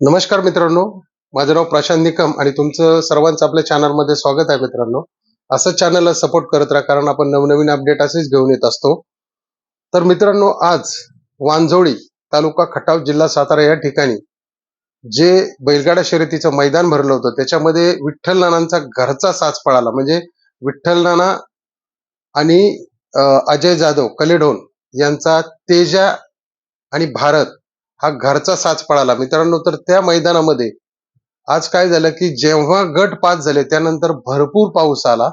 नमस्कार मित्रांनो माझं नाव प्रशांत निकम आणि तुमचं सर्वांचं आपल्या चॅनलमध्ये स्वागत आहे मित्रांनो. असं चॅनलला सपोर्ट करत राहा कारण आपण नवनवीन अपडेट असेच घेऊन येत असतो. तर मित्रांनो आज वांजोळी तालुका खटाव जिल्हा सातारा या ठिकाणी जे बैलगाडा शर्यतीचं मैदान भरलं होतं त्याच्यामध्ये विठ्ठल नानांचा घरचा साच पळाला. म्हणजे विठ्ठल नाना आणि अजय जाधव कलेढोन यांचा तेजा आणि भारत हा घरचा साच पळाला. मित्रांनो तर त्या मैदानामध्ये आज काय झालं की जेव्हा गट पास झाले त्यानंतर भरपूर पाऊस आला.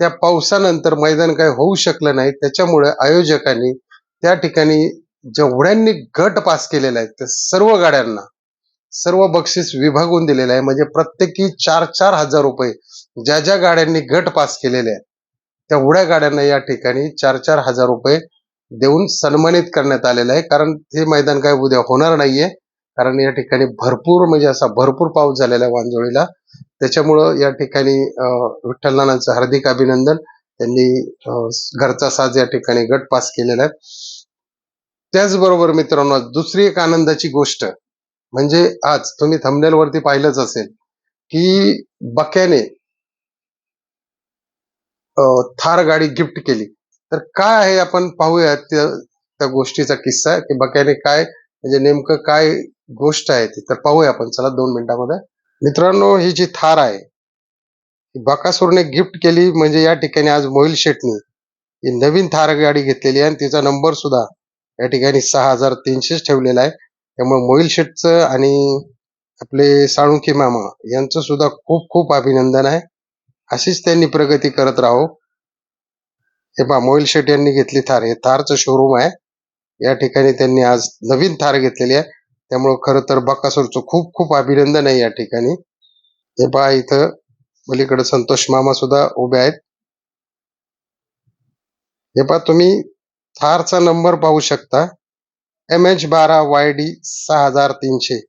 त्या पावसानंतर मैदान काय होऊ शकलं नाही. त्याच्यामुळे आयोजकांनी त्या ठिकाणी जेवढ्यांनी गट पास केलेला आहे त्या सर्व गाड्यांना सर्व बक्षीस विभागून दिलेलं आहे. म्हणजे प्रत्येकी चार चार हजार रुपये ज्या ज्या गाड्यांनी गट पास केलेले आहेत तेवढ्या गाड्यांना या ठिकाणी चार चार हजार रुपये देऊन सन्मानित करण्यात आलेलं आहे. कारण हे मैदान काय उद्या होणार नाहीये. कारण या ठिकाणी भरपूर म्हणजे असा भरपूर पाऊस झालेला आहे वांजोळीला. त्याच्यामुळं या ठिकाणी अं, विठ्ठल नानांचं हार्दिक अभिनंदन. त्यांनी घरचा साज या ठिकाणी गट पास केलेला आहे. त्याचबरोबर मित्रांनो दुसरी एक आनंदाची गोष्ट म्हणजे आज तुम्ही thumbnail वरती पाहिलंच असेल की बक्याने थार गाडी गिफ्ट केली. तर काय आहे आपण पाहूया त्या त्या गोष्टीचा किस्सा की बक्याने काय म्हणजे नेमकं काय गोष्ट आहे ती. तर पाहूया आपण चला दोन मिनिटांमध्ये. मित्रांनो ही जी थार आहे बकासूरने गिफ्ट केली म्हणजे या ठिकाणी आज मोहिल शेटनी ही नवीन थार गाडी घेतलेली आहे आणि तिचा नंबर सुद्धा या ठिकाणी सहा हजार तीनशेच ठेवलेला आहे. त्यामुळे मोहिल शेटचं आणि आपले साळुंखी मामा यांचं सुद्धा खूप खूप अभिनंदन आहे. अशीच त्यांनी प्रगती करत राहो. हे पहा मोहिल शेट यांनी घेतली थार. हे थारचं शोरूम आहे. या ठिकाणी त्यांनी आज नवीन थार घेतलेली आहे. त्यामुळं खरं तर बकासूरचं खूप खूप अभिनंदन आहे या ठिकाणी. हे पहा इथं पलीकडे संतोष मामा सुद्धा उभे आहेत. हे पहा तुम्ही थारचा नंबर पाहू शकता. एम एच बारा वाय डी सहा हजार तीनशे.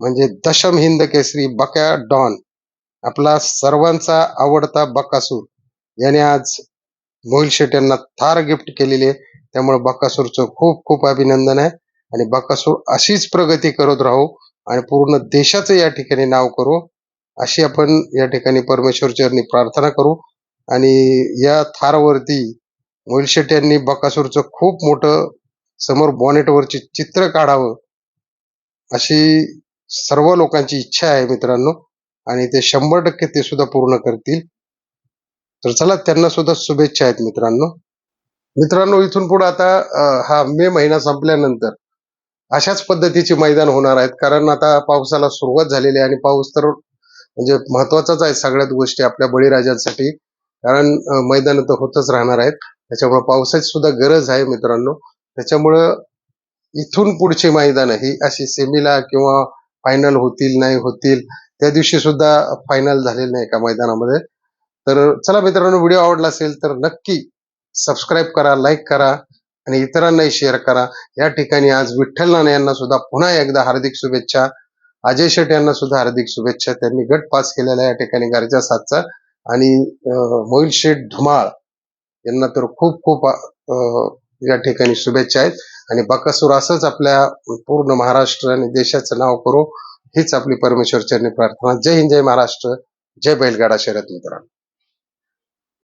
म्हणजे दशम हिंद केसरी बक्या डॉन. आपला सर्वांचा आवडता बकासूर. याने आज मोहिल शेट यांना थार गिफ्ट केलेली आहे. त्यामुळे बकासूरचं खूप खूप अभिनंदन आहे. आणि बकासूर अशीच प्रगती करत राहू आणि पूर्ण देशाचं या ठिकाणी नाव करू. अशी आपण या ठिकाणी परमेश्वर चरणी प्रार्थना करू. आणि या थारवरती मोहिल शेट यांनी बकासूरचं खूप मोठं समोर बॉनेटवरची चित्र काढावं अशी सर्व लोकांची इच्छा आहे मित्रांनो. आणि ते शंभर टक्के ते सुद्धा पूर्ण करतील. तर चला त्यांना सुद्धा शुभेच्छा आहेत मित्रांनो. मित्रांनो इथून पुढे आता हा मे महिना संपल्यानंतर अशाच पद्धतीचे मैदान होणार आहेत. कारण आता पावसाला सुरुवात झालेली आहे आणि पाऊस तर म्हणजे महत्वाचाच आहे सगळ्यात गोष्टी आपल्या बळीराजांसाठी. कारण मैदान तर होतच राहणार आहेत. त्याच्यामुळे पावसाची सुद्धा गरज आहे मित्रांनो. त्याच्यामुळं इथून पुढची मैदान ही अशी सेमीला किंवा फायनल होतील नाही होतील त्या दिवशी सुद्धा फायनल झालेलं नाही का मैदानामध्ये. तर चला मित्रांनो व्हिडिओ आवडला असेल तर नक्की सबस्क्राईब करा लाईक करा आणि इतरांनाही शेअर करा. या ठिकाणी आज विठ्ठल नाना यांना सुद्धा पुन्हा एकदा हार्दिक शुभेच्छा. अजय शेट यांना सुद्धा हार्दिक शुभेच्छा. त्यांनी गट पास केलेला या ठिकाणी गरजा साथचा आणि मोहिल शेठ धुमाळ यांना तर खूप खूप या ठिकाणी शुभेच्छा आहेत. आणि बकासूर असंच आपल्या पूर्ण महाराष्ट्र आणि देशाचं नाव करू. हीच आपली परमेश्वर चरणी प्रार्थना. जय हिंद जय महाराष्ट्र. जय बैलगाडा शरद मित्रांनो.